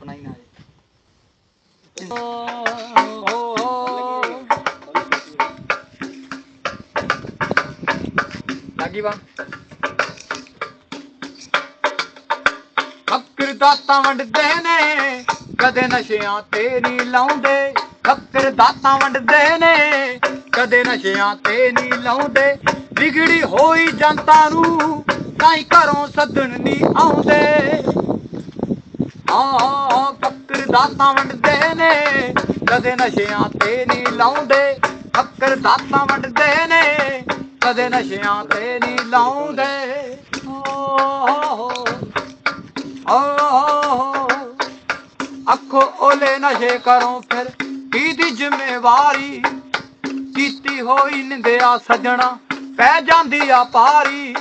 ਬਣਾਈ ਨਾ ਜੀ। ਦਾਤਾਂ ਵੰਡਦੇ ਨੇ, ਕਦੇ ਨਸ਼ਿਆਂ ਤੇ ਨਹੀਂ ਲਾਉਂਦੇ। ਫੱਕਰ ਦਾਤਾਂ ਵੰਡਦੇ ਨੇ, ਕਦੇ ਨਸ਼ਿਆਂ ਤੇ ਨਹੀਂ ਲਾਉਂਦੇ। ਵਿਗੜੀ ਹੋਈ ਜਨਤਾ ਨੂੰ ਕਾਈ ਘਰੋਂ ਸੱਦਣ ਨਹੀਂ ਆਉਂਦੇ। ਆ ਫੱਕਰ ਦਾਤਾਂ ਵੰਡਦੇ ਨੇ, ਕਦੇ ਨਸ਼ਿਆਂ ਤੇ ਨਹੀਂ ਲਾਉਂਦੇ। ਫੱਕਰ ਦਾਤਾਂ ਵੰਡਦੇ ਨੇ, ਕਦੇ ਨਸ਼ਿਆਂ ਤੇ ਨਹੀਂ ਲਾਉਂਦੇ। ਓ ਅੱਖੋ ਓਲੇ ਨਸ਼ੇ ਕਰੋ ਫਿਰ ਕਿਹਦੀ ਜ਼ਿੰਮੇਵਾਰੀ? ਕੀਤੀ ਹੋਈ ਨਿੰਦਿਆ ਸੱਜਣਾ ਪੈ ਜਾਂਦੀ ਆ ਪਾਰੀ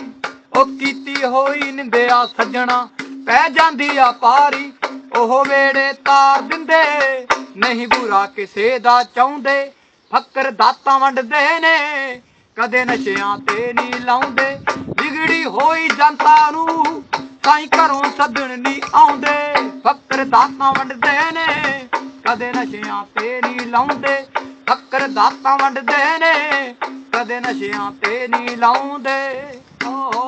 ਉਹ ਕੀਤੀ ਹੋਈ ਨਿੰਦਿਆ ਸੱਜਣਾ। ਪੈ ਜਾਂਦੀ ਆ ਪਾਰੀ ਉਹ ਵੇੜੇ ਤਾਰ ਦਿੰਦੇ। ਨਹੀਂ ਬੁਰਾ ਕਿਸੇ ਦਾ ਚਾਹੁੰਦੇ, ਫੱਕਰ ਦਾਤਾਂ ਵੰਡਦੇ ਨੇ। ਕਦੇ ਨਸ਼ਿਆਂ ਤੇ ਨਹੀਂ ਲਾਉਂਦੇ ਵਿਗੜੀ ਹੋਈ ਜਨਤਾ ਨੂੰ ਸਾਈਂ ਘਰੋਂ ਸੱਦਣ ਨਹੀਂ ਆਉਂਦੇ। ਫੱਕਰ ਦਾਤਾਂ ਵੰਡਦੇ ਨੇ, ਕਦੇ ਨਸ਼ਿਆਂ ਤੇ ਨਹੀਂ ਲਾਉਂਦੇ ਫੱਕਰ ਦਾਤਾਂ ਵੰਡਦੇ ਨੇ, ਕਦੇ ਨਸ਼ਿਆਂ ਤੇ ਨਹੀਂ ਲਾਉਂਦੇ। ਓ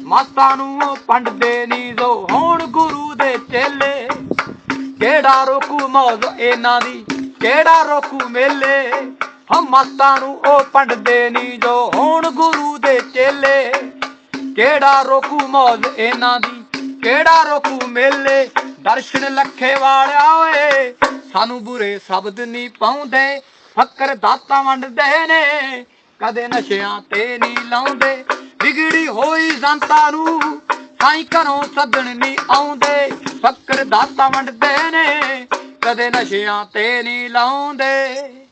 ਮਾਤਾ ਨੂੰ ਉਹ ਪੰਡਦੇ ਨਹੀਂ ਜੋ ਹੋਣ ਗੁਰੂ ਦੇ ਚੇਲੇ। ਕਿਹੜਾ ਰੋਕੂ ਮੌਜ ਇਹਨਾਂ ਦੀ, ਕਿਹੜਾ ਰੋਕੂ ਮੇਲੇ। ਹਮ ਮਾਤਾ ਨੂੰ ਉਹ ਪੰਡਦੇ ਨਹੀਂ ਜੋ ਹੋਣ ਗੁਰੂ ਦੇ ਚੇਲੇ। ਕਿਹੜਾ ਰੋਕੂ ਮੌਜ ਇਹਨਾਂ ਦੀ, ਕਿਹੜਾ ਰੋਕੂ ਮੇਲੇ। ਦਰਸ਼ਨ ਲੱਖੇ ਵਾਲਿਆ ਓਏ। ਸਾਨੂੰ ਬੁਰੇ ਸ਼ਬਦ ਨਹੀਂ ਪਾਉਂਦੇ, ਫੱਕਰ ਦਾਤਾਂ ਵੰਡਦੇ ਨੇ। ਕਦੇ ਨਸ਼ਿਆਂ ਤੇ ਨਹੀਂ ਲਾਉਂਦੇ, ਵਿਗੜੀ ਹੋਈ ਜਨਤਾ ਨੂੰ ਸਾਈ ਘਰੋਂ ਸੱਦਣ ਨਹੀਂ ਆਉਂਦੇ, ਫੱਕਰ ਦਾਤਾ ਵੰਡਦੇ ਨੇ। ਕਦੇ ਨਸ਼ਿਆਂ ਤੇ ਨਹੀਂ ਲਾਉਂਦੇ।